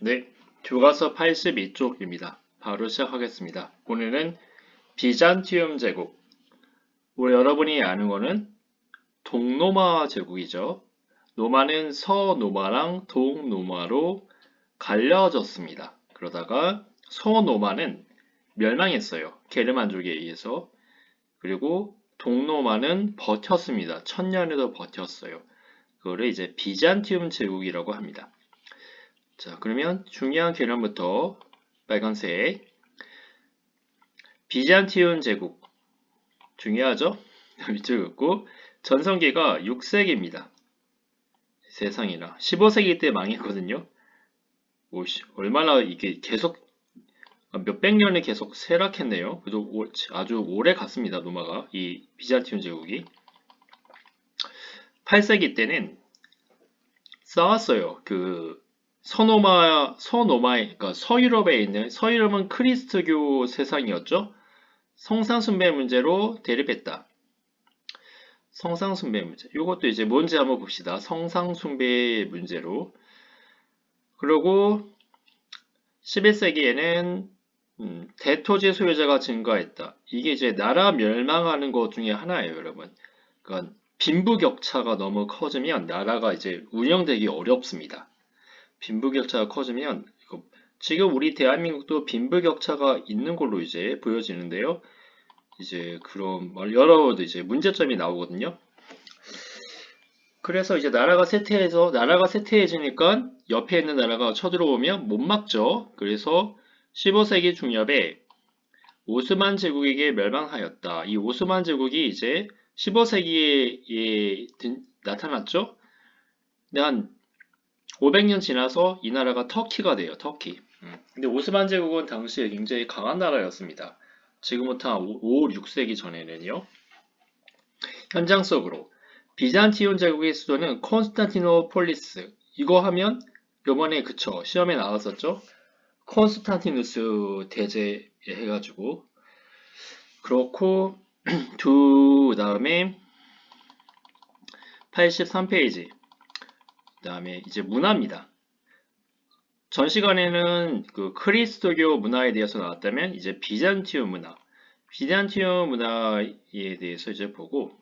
네, 교과서 82쪽입니다. 바로 시작하겠습니다. 오늘은 비잔티움 제국. 우리 여러분이 아는 거는 동로마 제국이죠. 로마는 서로마랑 동로마로 갈려졌습니다. 그러다가 서로마는 멸망했어요. 게르만족에 의해서. 그리고 동로마는 버텼습니다. 천년에도 버텼어요. 그거를 이제 비잔티움 제국이라고 합니다. 자, 그러면 중요한 개념부터 빨간색. 비잔티움 제국. 중요하죠? 밑줄 긋고 전성기가 6세기입니다. 세상이나 15세기 때 망했거든요. 오, 얼마나 이게 계속 몇백 년을 계속 쇠락했네요. 아주 오래 갔습니다. 로마가 이 비잔티움 제국이 8세기 때는 싸웠어요. 그 서노마 서노마에 그러니까 서유럽에 있는 서유럽은 크리스트교 세상이었죠. 성상숭배 문제로 대립했다. 성상숭배 문제. 이것도 이제 뭔지 한번 봅시다. 성상숭배 문제로. 그리고 11세기에는 음, 대토지 소유자가 증가했다. 이게 이제 나라 멸망하는 것 중에 하나예요, 여러분. 그러니까 빈부격차가 너무 커지면 나라가 이제 운영되기 어렵습니다. 빈부격차가 커지면 지금 우리 대한민국도 빈부격차가 있는 걸로 이제 보여지는데요. 이제 그런 여러 이제 문제점이 나오거든요. 그래서 이제 나라가 쇠퇴해서 나라가 쇠퇴해지니까 옆에 있는 나라가 쳐들어오면 못 막죠. 그래서 15세기 중엽에 오스만 제국에게 멸망하였다. 이 오스만 제국이 이제 15세기에 나타났죠. 한 500년 지나서 이 나라가 터키가 돼요. 터키. 음. 근데 오스만 제국은 당시에 굉장히 강한 나라였습니다. 지금부터 한 5, 6세기 전에는요. 현장 속으로 비잔티온 제국의 수도는 콘스탄티노폴리스. 이거 하면 요번에 그쵸 시험에 나왔었죠. 콘스탄티누스 대제 해가지고 그렇고 두 다음에 83페이지 그 다음에 이제 문화입니다. 전 시간에는 그 크리스토교 문화에 대해서 나왔다면 이제 비잔티움 문화, 비잔티움 문화에 대해서 이제 보고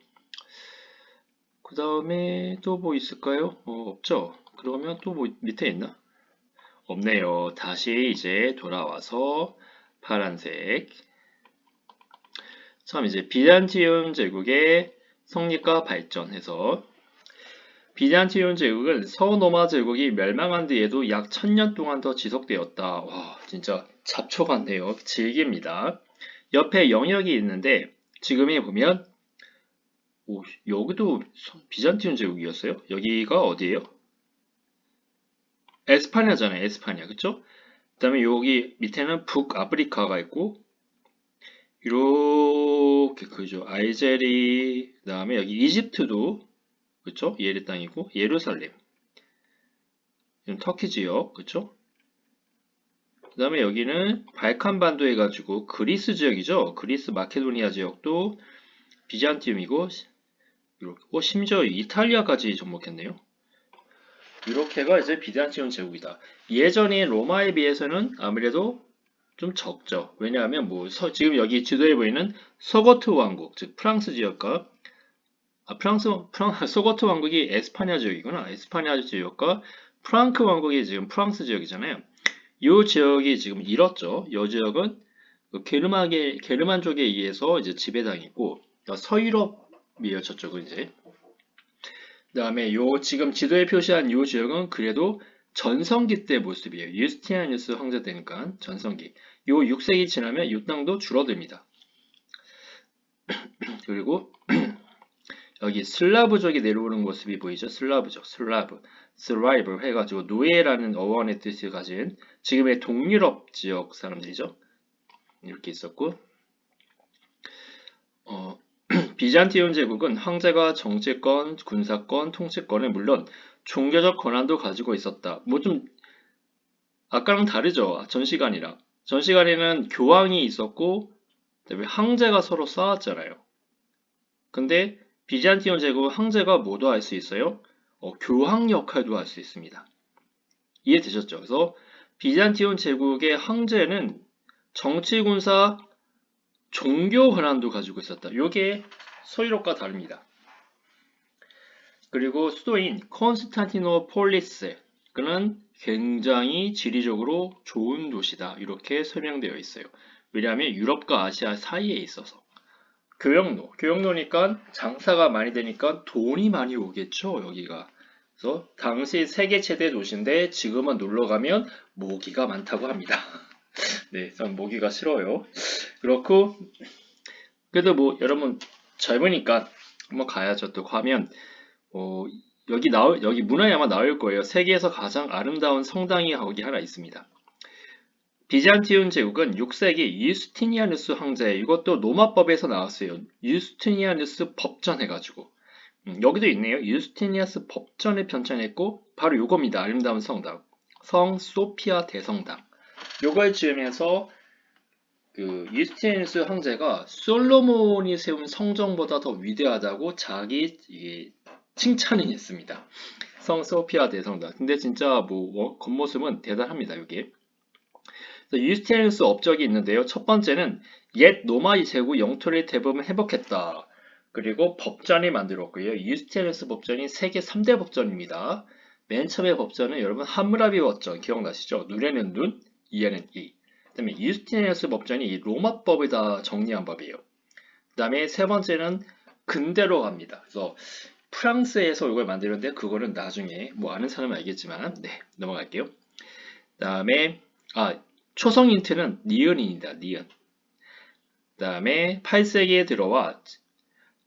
그 다음에 또 뭐 있을까요? 어, 없죠. 그러면 또 뭐 밑에 있나? 없네요. 다시 이제 돌아와서 파란색. 참 이제 비잔티움 제국의 성립과 발전해서 비잔티온 제국은 서노마 제국이 멸망한 뒤에도 약 천년 동안 더 지속되었다. 와, 진짜 잡초 같네요. 질깁니다. 옆에 영역이 있는데 지금에 보면 오, 여기도 비잔티온 제국이었어요? 여기가 어디예요? 에스파냐잖아요. 에스파냐. 그쵸? 그 다음에 여기 밑에는 북아프리카가 있고 이렇게 그죠. 알제리 그 다음에 여기 이집트도 그쵸? 예리 땅이고 예루살렘 터키 지역 그쵸? 그 다음에 여기는 발칸 반도 해가지고 그리스 지역이죠. 그리스 마케도니아 지역도 비잔티움이고 어, 심지어 이탈리아까지 접목했네요. 이렇게가 이제 비잔티움 제국이다. 예전에 로마에 비해서는 아무래도 좀 적죠. 왜냐하면 뭐 서, 지금 여기 지도에 보이는 서거트 왕국, 즉 프랑스 지역과 아, 프랑스, 프랑, 소거트 왕국이 에스파냐 지역이구나. 에스파냐 지역과 프랑크 왕국이 지금 프랑스 지역이잖아요. 이 지역이 지금 잃었죠. 이 지역은 그 게르만계, 게르만족에 의해서 이제 지배당했고, 그러니까 서유럽이에요. 저쪽은 이제. 그 다음에 요 지금 지도에 표시한 이 지역은 그래도 전성기 때 모습이에요. 유스티아누스 황제 때니까 전성기. 요 6세기 지나면 이 땅도 줄어듭니다. 그리고 여기 슬라브족이 내려오는 모습이 보이죠? 슬라브족, 슬라브, 슬라이브 해가지고 노예라는 어원의 뜻을 가진 지금의 동유럽 지역 사람들이죠. 이렇게 있었고 어, 비잔티온 제국은 황제가 정치권, 군사권, 통치권을 물론 종교적 권한도 가지고 있었다. 뭐 좀 아까랑 다르죠. 전 시간이랑. 전 시간에는 교황이 있었고 황제가 서로 싸웠잖아요. 근데 비잔티온 제국 황제가 뭐도 할 수 있어요? 어, 교황 역할도 할 수 있습니다. 이해되셨죠? 그래서 비잔티온 제국의 황제는 정치, 군사, 종교 권한도 가지고 있었다. 요게 서유럽과 다릅니다. 그리고 수도인 콘스탄티노폴리스 그는 굉장히 지리적으로 좋은 도시다. 이렇게 설명되어 있어요. 왜냐하면 유럽과 아시아 사이에 있어서. 교역로, 교역로니까 장사가 많이 되니까 돈이 많이 오겠죠, 여기가. 그래서 당시 세계 최대 도시인데 지금은 놀러 가면 모기가 많다고 합니다. 네, 전 모기가 싫어요. 그렇고 그래도 뭐 여러분 젊으니까 한번 가야죠. 또 가면 어, 여기 나올 여기 문화에 아마 나올 거예요. 세계에서 가장 아름다운 성당이 거기 하나 있습니다. 비잔티움 제국은 6세기 유스티니아누스 황제 이것도 로마법에서 나왔어요. 유스티니아누스 법전 해가지고 음, 여기도 있네요. 유스티니아스 법전에 편찬했고 바로 요겁니다. 아름다운 성당 성 소피아 대성당 요걸 지으면서 그 유스티니아누스 황제가 솔로몬이 세운 성전보다 더 위대하다고 자기 이 칭찬을 했습니다. 성 소피아 대성당. 근데 진짜 뭐 어, 겉모습은 대단합니다. 여기. 유스티니아누스 업적이 있는데요. 첫 번째는 옛 로마 제국 영토를 대부분 회복했다. 그리고 법전을 만들었고요. 유스티니아누스 법전이 세계 3대 법전입니다. 맨 처음에 법전은 여러분 함무라비 법전 기억나시죠? 눈에는 눈, 이에는 이. 그다음에 유스티니아누스 법전이 이 로마법에다 정리한 법이에요. 그다음에 세 번째는 근대로 갑니다. 그래서 프랑스에서 이걸 만드는데 그거는 나중에 뭐 아는 사람은 알겠지만 네 넘어갈게요. 그다음에 아 초성 힌트는 니은입니다. 니은. 그 다음에 8세기에 들어와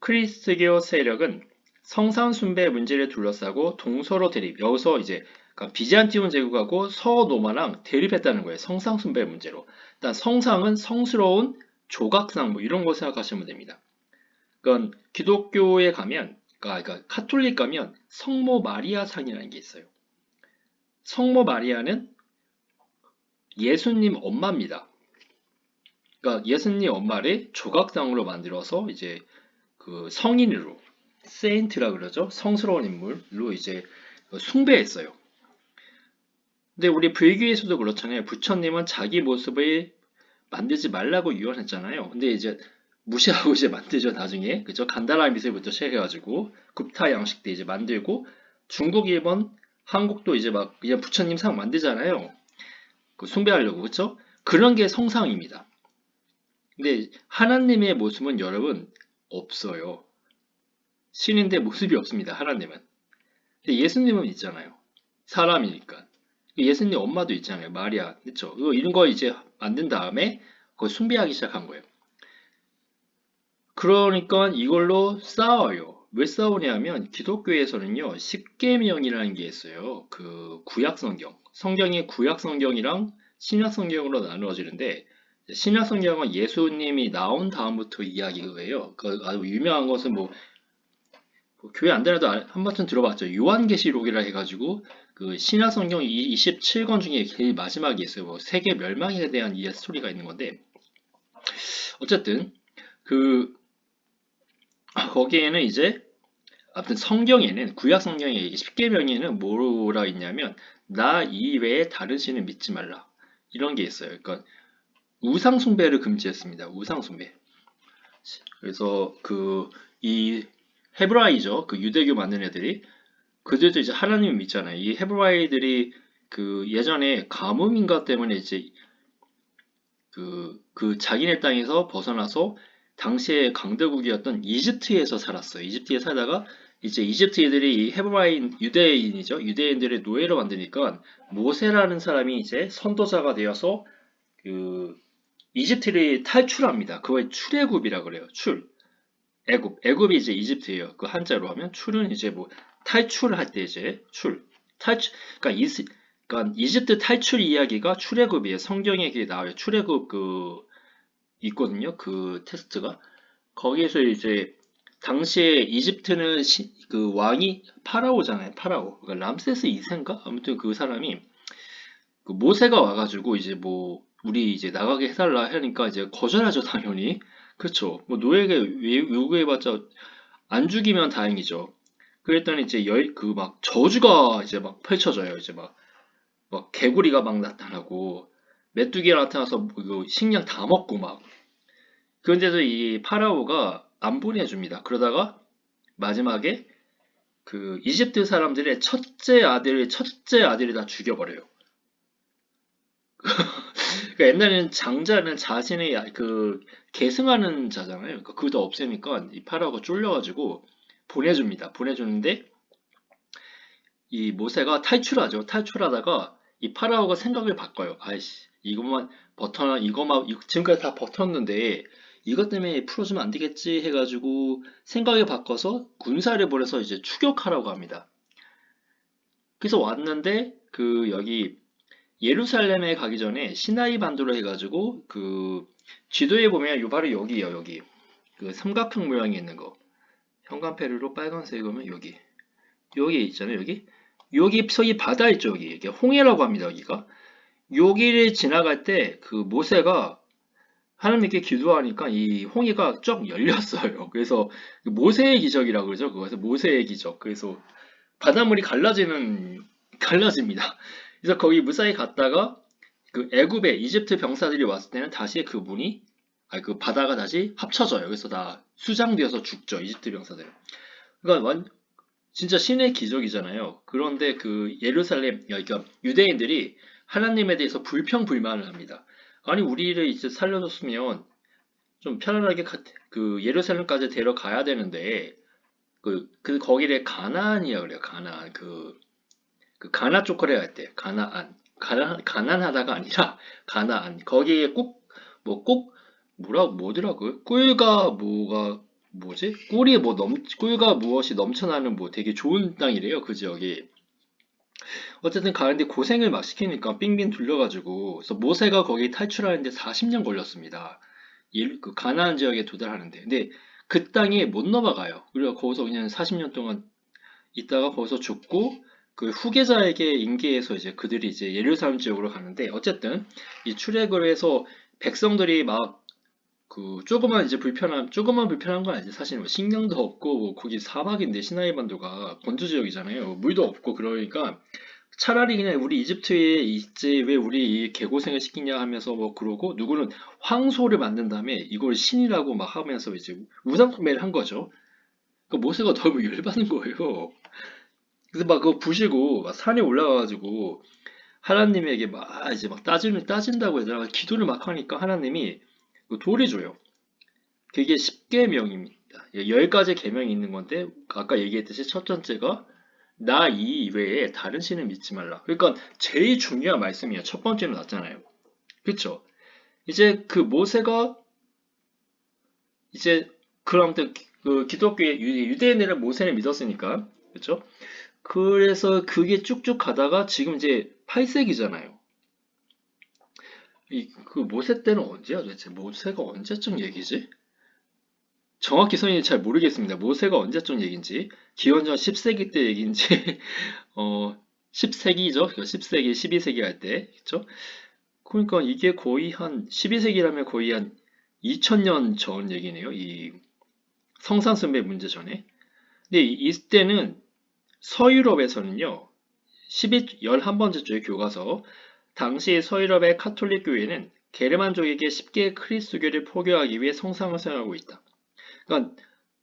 크리스교 세력은 성상 숭배 문제를 둘러싸고 동서로 대립. 여기서 이제 그러니까 비잔티온 제국하고 서로마랑 대립했다는 거예요. 성상 숭배 문제로. 일단 성상은 성스러운 조각상 뭐 이런 거 생각하시면 됩니다. 그건 기독교에 가면 그러니까, 그러니까 카톨릭 가면 성모 마리아 상이라는 게 있어요. 성모 마리아는 예수님 엄마입니다. 그러니까 예수님 엄마를 조각상으로 만들어서 이제 그 성인으로 세인트라 그러죠. 성스러운 인물로 이제 숭배했어요. 근데 우리 불교에서도 그렇잖아요. 부처님은 자기 모습을 만들지 말라고 유언했잖아요. 근데 이제 무시하고 이제 만들죠 나중에 그죠 간다라 미술부터 시작해가지고 굽타 양식 때 이제 만들고 중국 일본 한국도 이제 막 그냥 부처님 상 만들잖아요 그 숭배하려고 그렇죠 그런 게 성상입니다. 근데 하나님의 모습은 여러분 없어요. 신인데 모습이 없습니다 하나님은. 근데 예수님은 있잖아요. 사람이니까. 예수님 엄마도 있잖아요 마리아. 그렇죠 이런 거 이제 만든 다음에 그걸 숭배하기 시작한 거예요. 그러니까 이걸로 싸워요. 왜 싸우냐면 기독교에서는요. 십계명이라는 게 있어요. 그 구약 성경. 성경이 구약 성경이랑 신약 성경으로 나누어지는데 신약 성경은 예수님이 나온 다음부터 이야기예요. 그 아주 유명한 것은 뭐, 뭐 교회 안 다녀도 한 번쯤 들어봤죠. 요한계시록이라 해가지고 그 신약 성경 27권 중에 제일 마지막에 있어요. 뭐 세계 멸망에 대한 이 스토리가 있는 건데 어쨌든 그 거기에는 이제 아무튼 성경에는 구약 성경의 10계명에는 뭐라 있냐면 나 이외에 다른 신을 믿지 말라 이런 게 있어요. 그러니까 우상 숭배를 금지했습니다. 우상 숭배. 그래서 그 이 헤브라이죠. 그 유대교 만든 애들이 그들도 이제 하나님을 믿잖아요. 이 헤브라이들이 그 예전에 가뭄인가 때문에 이제 그, 그 자기네 땅에서 벗어나서 당시에 강대국이었던 이집트에서 살았어요. 이집트에 살다가 이제 이집트 애들이 헤브라인 유대인이죠. 유대인들의 노예로 만드니까 모세라는 사람이 이제 선도자가 되어서 그 이집트를 탈출합니다. 그걸 출애굽이라 그래요. 출. 애굽. 애굽이 이제 이집트예요. 그 한자로 하면 출은 이제 뭐 탈출할 때 이제 출. 탈출. 그러니까, 이스, 그러니까 이집트 탈출 이야기가 출애굽이에요. 성경에 게 나와요. 출애굽 그 있거든요. 그 테스트가. 거기에서 이제 당시에 이집트는 시, 그 왕이 파라오잖아요. 파라오. 그러니까 람세스 2세인가? 아무튼 그 사람이 그 모세가 와가지고 이제 뭐 우리 이제 나가게 해달라 하니까 이제 거절하죠 당연히. 그렇죠. 뭐 노예가 요구해봤자 안 죽이면 다행이죠. 그랬더니 이제 그 막 저주가 이제 막 펼쳐져요. 이제 막뭐 개구리가 막 나타나고 메뚜기가 나타나서 뭐 이거 식량 다 먹고 막 그런데도 이 파라오가 안 보내줍니다. 그러다가 마지막에 그 이집트 사람들의 첫째 아들을 첫째 아들이 다 죽여버려요. 그러니까 옛날에는 장자는 자신의 아- 그 계승하는 자잖아요. 그러니까 다 없애니까 이 파라오가 쫄려가지고 보내줍니다. 보내주는데 이 모세가 탈출하죠. 탈출하다가 이 파라오가 생각을 바꿔요. 아이씨, 이것만 버텨, 이거만 이- 지금까지 다 버텼는데 이것 때문에 풀어주면 안 되겠지 해가지고 생각을 바꿔서 군사를 보내서 이제 추격하라고 합니다. 그래서 왔는데 그 여기 예루살렘에 가기 전에 시나이 반도로 해가지고 그 지도에 보면 요 바로 여기요 여기. 그 삼각형 모양이 있는 거. 형광페르로 빨간색이면 여기. 여기 있잖아요 여기. 여기 저기 바다 있죠 여기 이게 홍해라고 합니다 여기가 여기를 지나갈 때 그 모세가 하나님께 기도하니까 이 홍해가 쫙 열렸어요 그래서 모세의 기적이라고 그러죠 그것을 모세의 기적 그래서 바닷물이 갈라지는 갈라집니다 그래서 거기 무사히 갔다가 그 애굽에 이집트 병사들이 왔을 때는 다시 그 문이 아니 그 바다가 다시 합쳐져요. 그래서 다 수장되어서 죽죠. 이집트 병사들은. 그러니까 완 진짜 신의 기적이잖아요. 그런데 그 예루살렘 그러니까 유대인들이 하나님에 대해서 불평 불만을 합니다. 아니 우리를 이제 살려줬으면 좀 편안하게 가- 그 예루살렘까지 데려가야 되는데 그, 그 거기를 가나안이라 그래요. 가나안. 그 그 가나 쪽거래 할때 가나안. 가나 가난하다가 아니라 가나안. 거기에 꼭 뭐 꼭 뭐라 뭐더라고요? 꿀과 뭐가 뭐지? 꿀이 뭐 넘 꿀과 무엇이 넘쳐나는 뭐 되게 좋은 땅이래요 그 지역이 어쨌든 가는데 고생을 막 시키니까 빙빙 둘려가지고 그래서 모세가 거기 탈출하는데 40년 걸렸습니다. 일- 그 가나안 지역에 도달하는데. 근데 그 땅에 못 넘어가요. 그래서 거기서 그냥 40년 동안 있다가 거기서 죽고 그 후계자에게 인계해서 이제 그들이 이제 예루살렘 지역으로 가는데 어쨌든 이 출애굽을 해서 백성들이 막 그 조그만 이제 불편한 조그만 불편한 건 아니지. 사실 뭐 식량도 없고 뭐 거기 사막인데 시나이 반도가 건조 지역이잖아요. 물도 없고 그러니까 차라리 그냥 우리 이집트에 있지 왜 우리 이 개고생을 시키냐 하면서 뭐 그러고 누구는 황소를 만든 다음에 이걸 신이라고 막 하면서 이제 우상숭배를 한 거죠. 그 모세가 너무 열받는 거예요. 그래서 막 그거 부시고 막 산에 올라가가지고 하나님에게 막 이제 막 따지는 따진다고 해서 기도를 막 하니까 하나님이 그 돌을 줘요. 그게 10계명입니다. 열 가지 계명이 있는 건데 아까 얘기했듯이 첫 번째가 나 이 외에 다른 신을 믿지 말라. 그러니까 제일 중요한 말씀이에요. 첫 번째는 났잖아요. 그렇죠? 이제 그 모세가 이제 그럼 그 기독교의 유- 유대인들은 모세를 믿었으니까 그렇죠? 그래서 그게 쭉쭉 가다가 지금 이제 8세기잖아요. 이, 그 모세 때는 언제야 도대체? 모세가 언제쯤 얘기지? 정확히 선이 잘 모르겠습니다. 모세가 언제쯤 얘기인지, 기원전 10세기 때 얘기인지, 어, 10세기죠? 10세기, 12세기 할 때, 그쵸? 그러니까 이게 거의 한, 12세기라면 거의 한 2000년 전 얘기네요. 이 성상숭배 문제 전에. 근데 이- 이때는 서유럽에서는요, 12, 11번째 주의 교과서, 당시 서유럽의 카톨릭 교회는 게르만족에게 쉽게 크리스교를 포교하기 위해 성상을 사용하고 있다. 그러니까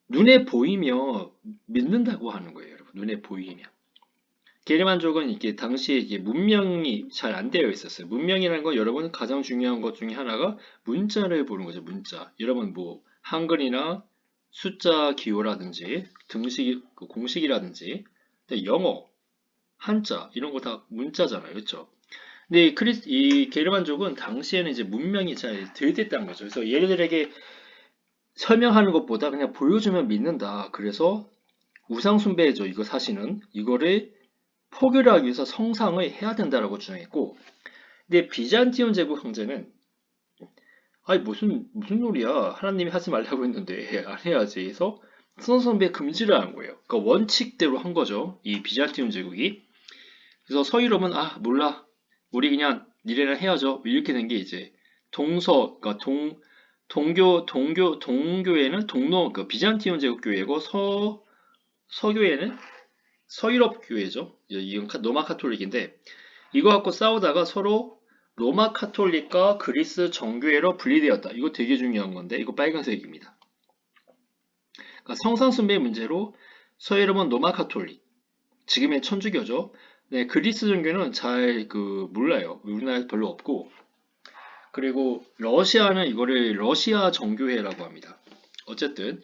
눈에 보이며 믿는다고 하는 거예요, 여러분. 눈에 보이면. 게르만족은 이게 당시에 이게 문명이 잘 안 되어 있었어요. 문명이라는 건 여러분 가장 중요한 것 중에 하나가 문자를 보는 거죠, 문자. 여러분 뭐 한글이나 숫자 기호라든지 등식 그 공식이라든지 영어, 한자 이런 거 다 문자잖아요, 그렇죠? 근데 이 크리스 이 게르만족은 당시에는 이제 문명이 잘덜 됐다는 거죠. 그래서 얘네들에게 설명하는 것보다 그냥 보여주면 믿는다. 그래서 우상 숭배죠. 이거 사실은 이거를 포교를 하기 위해서 성상을 해야 된다라고 주장했고, 근데 비잔티온 제국 황제는 아니 무슨 무슨 소리야? 하나님이 하지 말라고 했는데 안 해야지. 해서 성상숭배 금지를 한 거예요. 그러니까 원칙대로 한 거죠. 이 비잔티온 제국이. 그래서 서유럽은 아 몰라. 우리 그냥 니네랑 헤어져. 이렇게 된 게 이제 동서, 그러니까 동 동교 동교 동교회는 동로 그 비잔티온 제국 교회고 서 서교회는 서유럽 교회죠. 이건 카- 로마 카톨릭인데 이거 갖고 싸우다가 서로 로마 카톨릭과 그리스 정교회로 분리되었다. 이거 되게 중요한 건데 이거 빨간색입니다. 그러니까 성상숭배 문제로 서유럽은 로마 카톨릭, 지금의 천주교죠. 네, 그리스 종교는 잘 그 몰라요. 우리나라에 별로 없고 그리고 러시아는 이거를 러시아 정교회라고 합니다. 어쨌든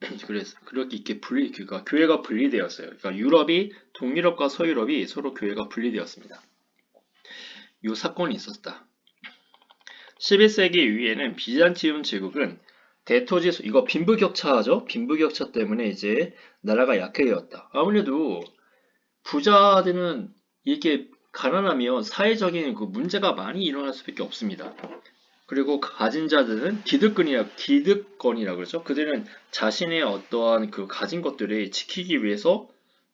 그래서 그렇게 이렇게 분리 그러니까 교회가 분리되었어요. 그러니까 유럽이 동유럽과 서유럽이 서로 교회가 분리되었습니다. 요 사건이 있었다. 11세기 이후에는 비잔티움 제국은 대토지 이거 빈부격차죠. 빈부격차 때문에 이제 나라가 약해졌다. 아무래도 부자들은 이렇게 가난하면 사회적인 그 문제가 많이 일어날 수밖에 없습니다. 그리고 가진 자들은 기득권이라 기득권이라 그러죠. 그들은 자신의 어떠한 그 가진 것들을 지키기 위해서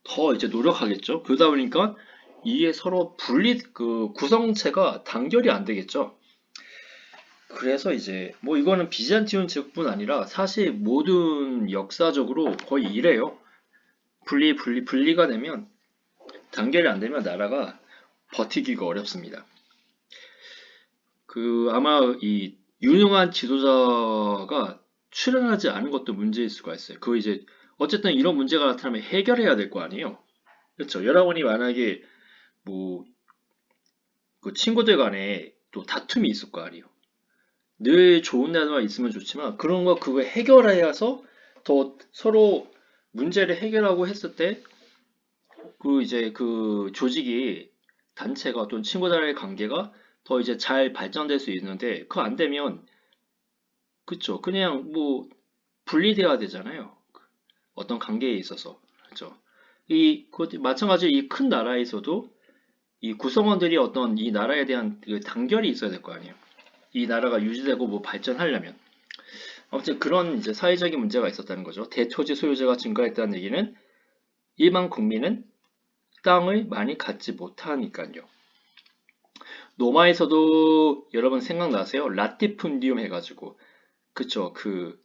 더 이제 노력하겠죠. 그러다 보니까 이게 서로 분리 그 구성체가 단결이 안 되겠죠. 그래서 이제 뭐 이거는 비잔티움 제국뿐 아니라 사실 모든 역사적으로 거의 이래요. 분리 분리 분리가 되면 단결이 안 되면 나라가 버티기가 어렵습니다. 그 아마 이 유능한 지도자가 출연하지 않은 것도 문제일 수가 있어요. 그 이제 어쨌든 이런 문제가 나타나면 해결해야 될 거 아니에요. 그렇죠. 여러분이 만약에 뭐 그 친구들 간에 또 다툼이 있을 거 아니에요. 늘 좋은 날만 있으면 좋지만 그런 거 그거 해결해서 더 서로 문제를 해결하고 했을 때 그 이제 그 조직이 단체가 또는 친구들의 관계가 더 이제 잘 발전될 수 있는데 그거 안 되면 그쵸? 그냥 뭐 분리돼야 되잖아요. 어떤 관계에 있어서. 그렇죠 이그 마찬가지로 이 큰 나라에서도 이 구성원들이 어떤 이 나라에 대한 그 단결이 있어야 될 거 아니에요. 이 나라가 유지되고 뭐 발전하려면. 아무튼 그런 이제 사회적인 문제가 있었다는 거죠. 대토지 소유자가 증가했다는 얘기는 일반 국민은 땅을 많이 갖지 못하니까요. 노마에서도 여러분 생각나세요? 라티푼디움 해가지고 그쵸 그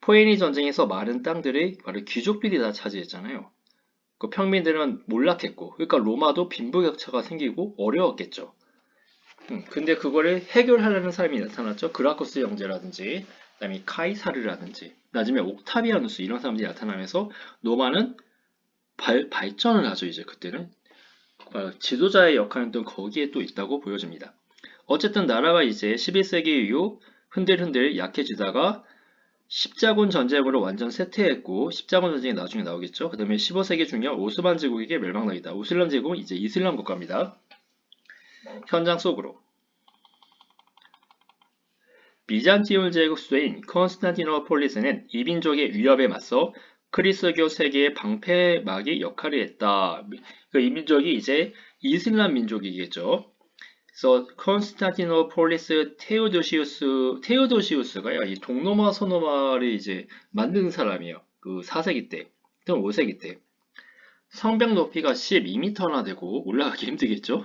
포에니 전쟁에서 많은 땅들을 바로 귀족들이 다 차지했잖아요. 그 평민들은 몰락했고 그러니까 로마도 빈부격차가 생기고 어려웠겠죠. 음, 근데 그거를 해결하려는 사람이 나타났죠. 그라코스 형제라든지 그다음에 카이사르라든지 나중에 옥타비아누스 이런 사람들이 나타나면서 로마는 발, 발전을 하죠, 이제 그때는. 어, 지도자의 역할은 또 거기에 또 있다고 보여집니다. 어쨌든 나라가 이제 11세기 이후 흔들흔들 약해지다가 십자군 전쟁으로 완전 쇠퇴했고 십자군 전쟁이 나중에 나오겠죠. 그 다음에 15세기 중년 오스만 제국에게 멸망당했다. 오슬람 제국은 이제 이슬람 국가입니다. 현장 속으로 비잔티움 제국 수도인 컨스탄티노폴리스는 이민족의 위협에 맞서 크리스교 세계의 방패막이 역할을 했다. 그 이민족이 이제 이슬람 민족이겠죠. 그래서 컨스탄티노폴리스 테오도시우스 테오도시우스가 이 동로마 서노마를 이제 만든 사람이에요. 그 4세기 때, 또는 5세기 때. 성벽 높이가 12m나 되고 올라가기 힘들겠죠.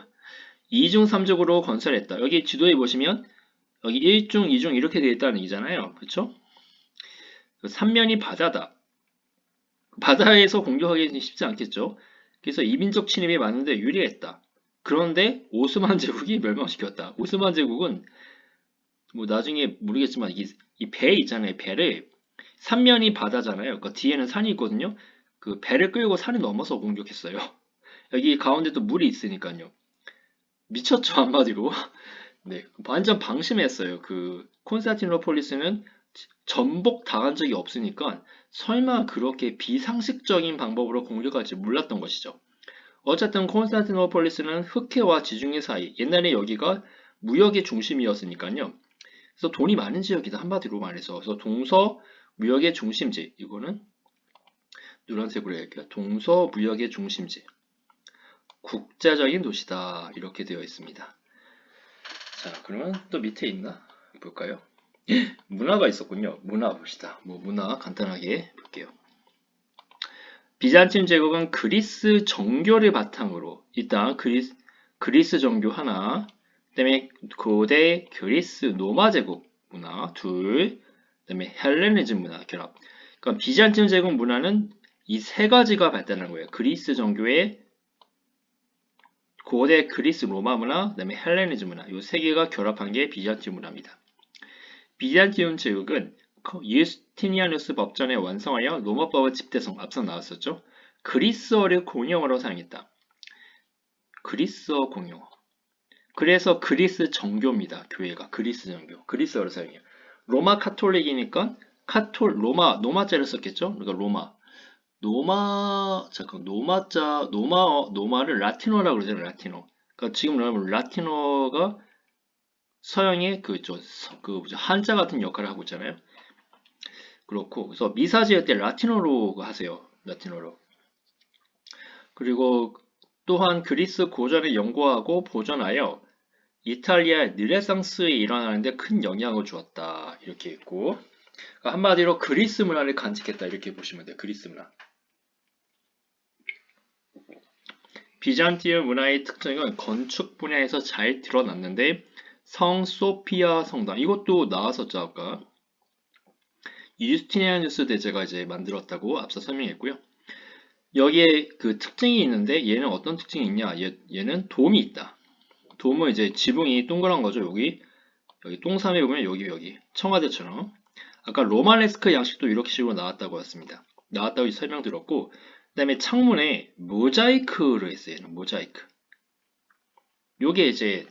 2중 3중으로 건설했다. 여기 지도에 보시면 여기 1중, 2중 이렇게 되어 있다는 얘기잖아요. 그렇죠? 3면이 바다다. 바다에서 공격하기 쉽지 않겠죠. 그래서 이민족 침입이 많은데 유리했다. 그런데 오스만 제국이 멸망시켰다. 오스만 제국은 뭐 나중에 모르겠지만 이, 이배 있잖아요. 배를 삼면이 바다잖아요. 그러니까 뒤에는 산이 있거든요. 그 배를 끌고 산을 넘어서 공격했어요. 여기 가운데 도 물이 있으니까요. 미쳤죠 한마디로. 네, 완전 방심했어요. 그 콘스탄티노폴리스는 전복 당한 적이 없으니까 설마 그렇게 비상식적인 방법으로 공격할지 몰랐던 것이죠. 어쨌든 콘스탄티노폴리스는 흑해와 지중해 사이 옛날에 여기가 무역의 중심이었으니까요. 그래서 돈이 많은 지역이다 한마디로 말해서 그래서 동서 무역의 중심지 이거는 노란색으로 할게요. 동서 무역의 중심지 국제적인 도시다 이렇게 되어 있습니다. 자 그러면 또 밑에 있나 볼까요? 문화가 있었군요. 문화 봅시다. 뭐 문화 간단하게 볼게요. 비잔틴 제국은 그리스 정교를 바탕으로 일단 그리스 그리스 정교 하나, 그다음에 고대 그리스 로마 제국 문화 둘, 그다음에 헬레니즘 문화 결합. 그러니까 비잔틴 제국 문화는 이 세 가지가 발달한 거예요. 그리스 정교의 고대 그리스 로마 문화, 그다음에 헬레니즘 문화 이 세 개가 결합한 게 비잔티움 문화입니다. 비잔티움 제국은 유스티니아누스 법전에 완성하여 로마법의 집대성 앞서 나왔었죠. 그리스어를 공용어로 사용했다. 그리스어 공용어. 그래서 그리스 정교입니다. 교회가 그리스 정교. 그리스어를 사용해요. 로마 카톨릭이니까 카톨 로마 노마자를 썼겠죠. 그러니까 로마 노마 잠깐 노마자 노마 노마를 라틴어라고 그러잖아요. 라틴어. 그러니까 지금 라틴어가 서양의 그 뭐죠 한자 같은 역할을 하고 있잖아요. 그렇고 그래서 미사 지을 때 라틴어로 하세요. 라틴어로. 그리고 또한 그리스 고전을 연구하고 보존하여 이탈리아의 르네상스에 일어나는데 큰 영향을 주었다. 이렇게 있고 그러니까 한마디로 그리스 문화를 간직했다. 이렇게 보시면 돼요. 그리스 문화. 비잔티움 문화의 특징은 건축 분야에서 잘 드러났는데 성 소피아 성당. 이것도 나왔었죠 아까. 유스티니아누스 대제가 이제 만들었다고 앞서 설명했고요. 여기에 그 특징이 있는데 얘는 어떤 특징이 있냐? 얘, 얘는 돔이 있다. 돔은 이제 지붕이 동그란 거죠 여기. 여기 똥삼에 보면 여기 여기. 청와대처럼. 아까 로마네스크 양식도 이렇게 식으로 나왔다고 했습니다. 나왔다고 설명드렸고 그 다음에 창문에 모자이크를 했어요. 모자이크. 요게 이제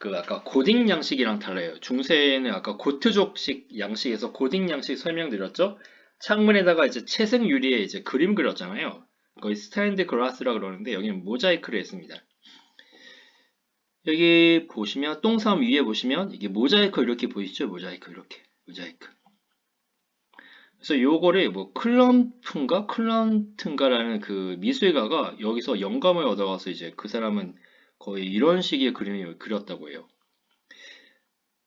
그 아까 고딕 양식이랑 달라요. 중세에는 아까 고트족식 양식에서 고딕 양식 설명드렸죠? 창문에다가 이제 채색 유리에 이제 그림 그렸잖아요. 거의 스타인드 그라스라 그러는데 여기는 모자이크를 했습니다. 여기 보시면 똥삼 위에 보시면 이게 모자이크 이렇게 보이시죠? 모자이크 이렇게 모자이크. 그래서 요거를 뭐 클런트인가 클런트인가라는 그 미술가가 여기서 영감을 얻어가서 이제 그 사람은 거의 이런 식의 그림을 그렸다고 해요.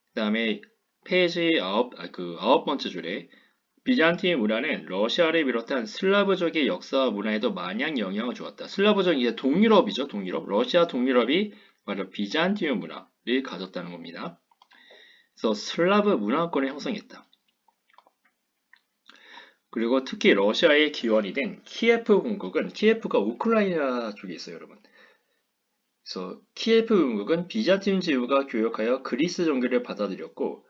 그 다음에 페이지 아홉, 아, 그 아홉 번째 줄에 비잔틴 문화는 러시아를 비롯한 슬라브족의 역사와 문화에도 마냥 영향을 주었다. 슬라브족이 이제 동유럽이죠, 동유럽. 러시아 동유럽이 바로 비잔틴 문화를 가졌다는 겁니다. 그래서 슬라브 문화권을 형성했다. 그리고 특히 러시아의 기원이 된 키예프 공국은 키예프가 우크라이나 쪽에 있어요, 여러분. 그래서 키예프 공국은 비잔틴 제후가 교역하여 그리스 정교를 받아들였고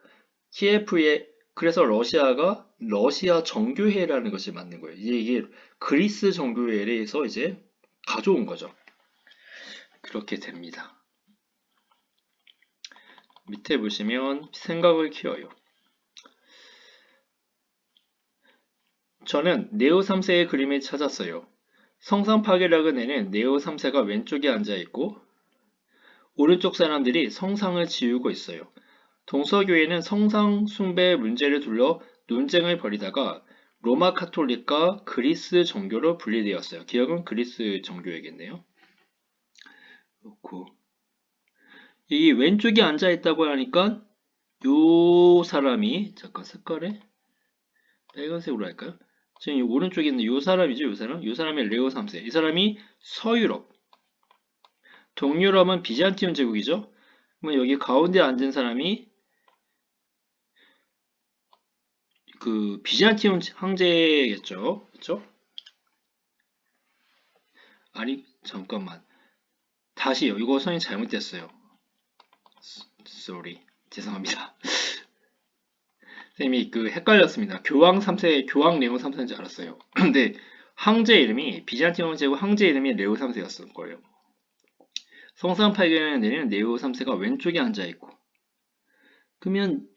키예프의 그래서 러시아가 러시아 정교회라는 것이 맞는 거예요. 이게 그리스 정교회에서 이제 가져온 거죠. 그렇게 됩니다. 밑에 보시면 생각을 키워요. 저는 네오 3세의 그림을 찾았어요. 성상 파괴력은 내는 네오 3세가 왼쪽에 앉아 있고 오른쪽 사람들이 성상을 지우고 있어요. 동서교회는 성상 숭배 문제를 둘러 논쟁을 벌이다가 로마 카톨릭과 그리스 정교로 분리되었어요. 기억은 그리스. 그렇고 이 왼쪽에 앉아 있다고 하니까 요 사람이 잠깐 색깔에 빨간색으로 할까요? 지금 이 오른쪽에 있는 이 사람이죠. 이 사람. 이 사람이 레오 3세. 이 사람이 서유럽. 동유럽은 비잔티움 제국이죠. 그러면 여기 가운데 앉은 사람이 그 비잔티움 황제겠죠. 그렇죠? 아니 잠깐만. 다시요. 이거 선이 잘못됐어요. sorry. 죄송합니다. 쌤이 그 헷갈렸습니다. 교황 3세, 교황 레오 3세인 줄 알았어요. 근데 황제 이름이 비잔틴 황제고 황제 이름이 레오 3세였을 거예요. 성상 파견을 내리는 레오 3세가 왼쪽에 앉아 있고 그러면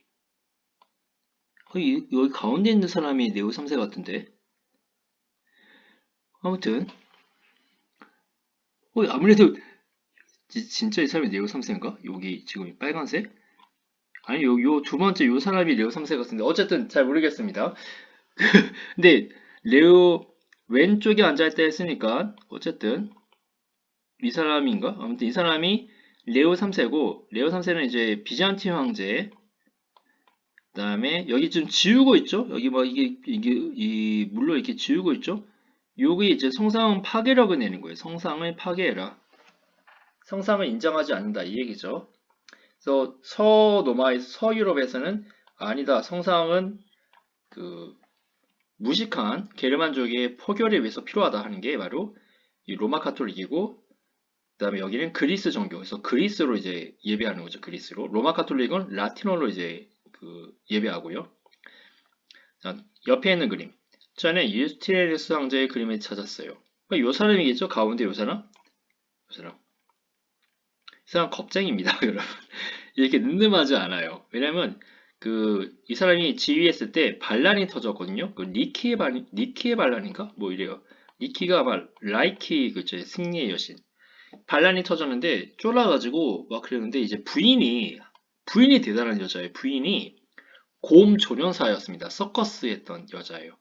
여기, 여기 가운데 있는 사람이 레오 3세 같은데 아무튼 어, 아무래도 진짜 이 사람이 네오 3세인가? 여기 지금 빨간색? 아니 요, 요 두 번째 요 사람이 레오 3세 같은데 어쨌든 잘 모르겠습니다. 근데 레오 왼쪽에 앉아있다 했으니까 어쨌든 이 사람인가? 아무튼 이 사람이 레오 3세고 레오 3세는 이제 비잔틴 황제 그 다음에 여기 좀 지우고 있죠? 여기 뭐 이게 이게 이 물로 이렇게 지우고 있죠? 요게 이제 성상 파괴력을 내는 거예요. 성상을 파괴해라. 성상을 인정하지 않는다 이 얘기죠. 그래서 서노마의 서유럽에서는 아니다. 성상은 그 무식한 게르만족의 포결에 위해서 필요하다 하는 게 바로 이 로마 카톨릭이고 그 다음에 여기는 그리스 종교. 그래서 그리스로 이제 예배하는 거죠. 그리스로. 로마 카톨릭은 라틴어로 이제 그 예배하고요. 자, 옆에 있는 그림. 저는 유스티레리스 황제의 그림을 찾았어요. 이 사람이겠죠? 가운데 요 사람? 요 사람. 이 사람 겁쟁입니다, 여러분. 이렇게 늠름하지 않아요. 왜냐면 그 이 사람이 지휘했을 때 반란이 터졌거든요. 그 니키의 반 니키의 반란인가? 뭐 이래요. 니키가 아마 라이키 그제 승리의 여신. 반란이 터졌는데 쫄아가지고 막 그랬는데 이제 부인이 부인이 대단한 여자예요. 부인이 곰 조련사였습니다. 서커스 했던 여자예요.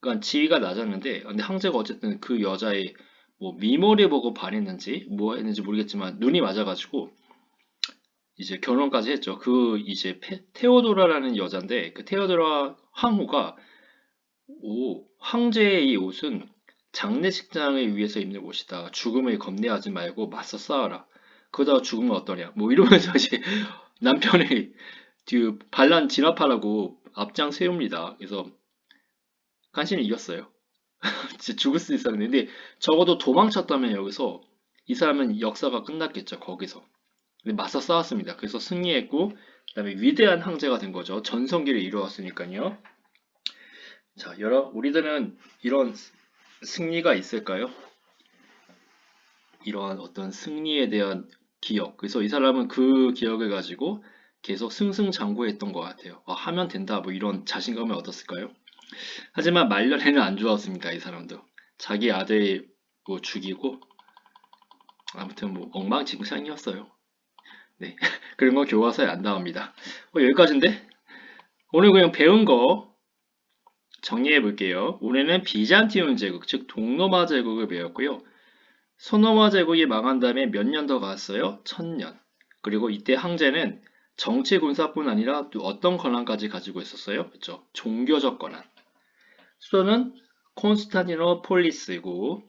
그러니까 지위가 낮았는데 근데 황제가 어쨌든 그 여자의 뭐 미모를 보고 반했는지 뭐 했는지 모르겠지만 눈이 맞아가지고 이제 결혼까지 했죠. 그 이제 페- 테오도라라는 여자인데 그 테오도라 황후가 오 황제의 이 옷은 장례식장을 위해서 입는 옷이다. 죽음을 겁내하지 말고 맞서 싸워라. 그러다가 죽으면 어떠냐. 뭐 이러면서 이제 남편의 그 반란 진압하라고 앞장 세웁니다. 그래서 간신히 이겼어요. 진짜 죽을 수 있었는데 적어도 도망쳤다면 여기서 이 사람은 역사가 끝났겠죠. 거기서. 근데 맞서 싸웠습니다. 그래서 승리했고 그 다음에 위대한 황제가 된 거죠. 전성기를 이루었으니까요. 자, 여러 우리들은 이런 승리가 있을까요? 이러한 어떤 승리에 대한 기억. 그래서 이 사람은 그 기억을 가지고 계속 승승장구했던 것 같아요. 아, 하면 된다. 뭐 이런 자신감을 얻었을까요? 하지만 말년에는 안 좋았습니다. 이 사람도. 자기 아들 뭐 죽이고 아무튼 뭐 엉망진창이었어요. 네. 그런 건 교과서에 안 나옵니다. 어, 여기까지인데? 오늘 그냥 배운 거 정리해 볼게요. 올해는 비잔티움 제국, 즉 동로마 제국을 배웠고요. 소노마 제국이 망한 다음에 몇 년 더 갔어요? 천년. 그리고 이때 황제는 정치 군사뿐 아니라 또 어떤 권한까지 가지고 있었어요? 그렇죠? 종교적 권한. 수도는 콘스탄티노폴리스고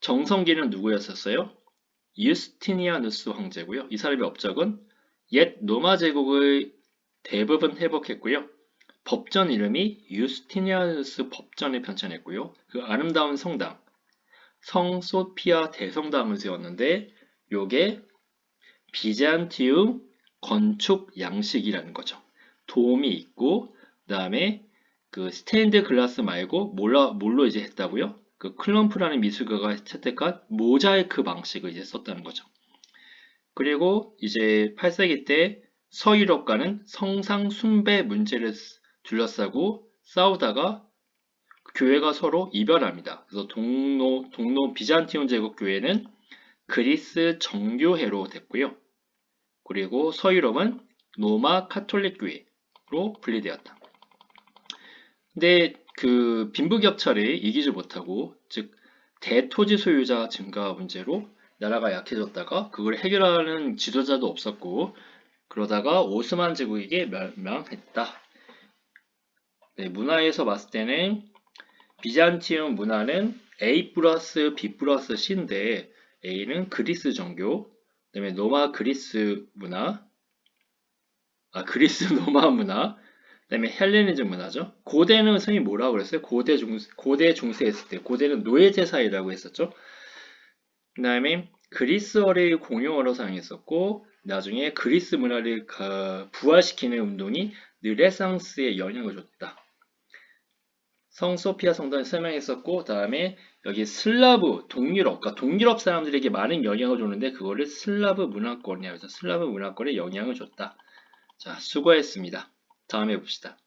정성기는 누구였었어요? 유스티니아누스 황제고요. 이 사람의 업적은 옛 로마 제국을 대부분 회복했고요. 법전 이름이 유스티니아누스 법전을 편찬했고요. 그 아름다운 성당 성 소피아 대성당을 세웠는데 요게 비잔티움 건축 양식이라는 거죠. 돔이 있고 그 다음에 그 스테인드 글라스 말고 뭘로, 뭘로 이제 했다고요? 그 클럼프라는 미술가가 채택한 모자이크 방식을 이제 썼다는 거죠. 그리고 이제 8세기 때 서유럽과는 성상 숭배 문제를 둘러싸고 싸우다가 교회가 서로 이별합니다. 그래서 동로, 동로 비잔티온 제국 교회는 그리스 정교회로 됐고요. 그리고 서유럽은 로마 카톨릭 교회로 분리되었다. 근데 그 빈부격차를 이기지 못하고 즉 대토지 소유자 증가 문제로 나라가 약해졌다가 그걸 해결하는 지도자도 없었고 그러다가 오스만 제국에게 멸망했다. 네, 문화에서 봤을 때는 비잔티움 문화는 A 플러스 B 플러스 C인데 A는 그리스 정교, 그다음에 로마 그리스 문화, 아 그리스 로마 문화, 그다음에 헬레니즘 문화죠. 고대는 선생님 뭐라고 그랬어요? 고대 중 고대 중세 했을 때 고대는 노예 제사이라고 했었죠. 그다음에 그리스어를 공용어로 사용했었고 나중에 그리스 문화를 부활시키는 운동이 르네상스에 영향을 줬다. 성 소피아 성당을 설명했었고 다음에 여기 슬라브 동유럽 그러니까 동유럽 사람들에게 많은 영향을 줬는데 그거를 슬라브 문화권이라고 해서 슬라브 문화권에 영향을 줬다. 자 수고했습니다. 다음에 봅시다.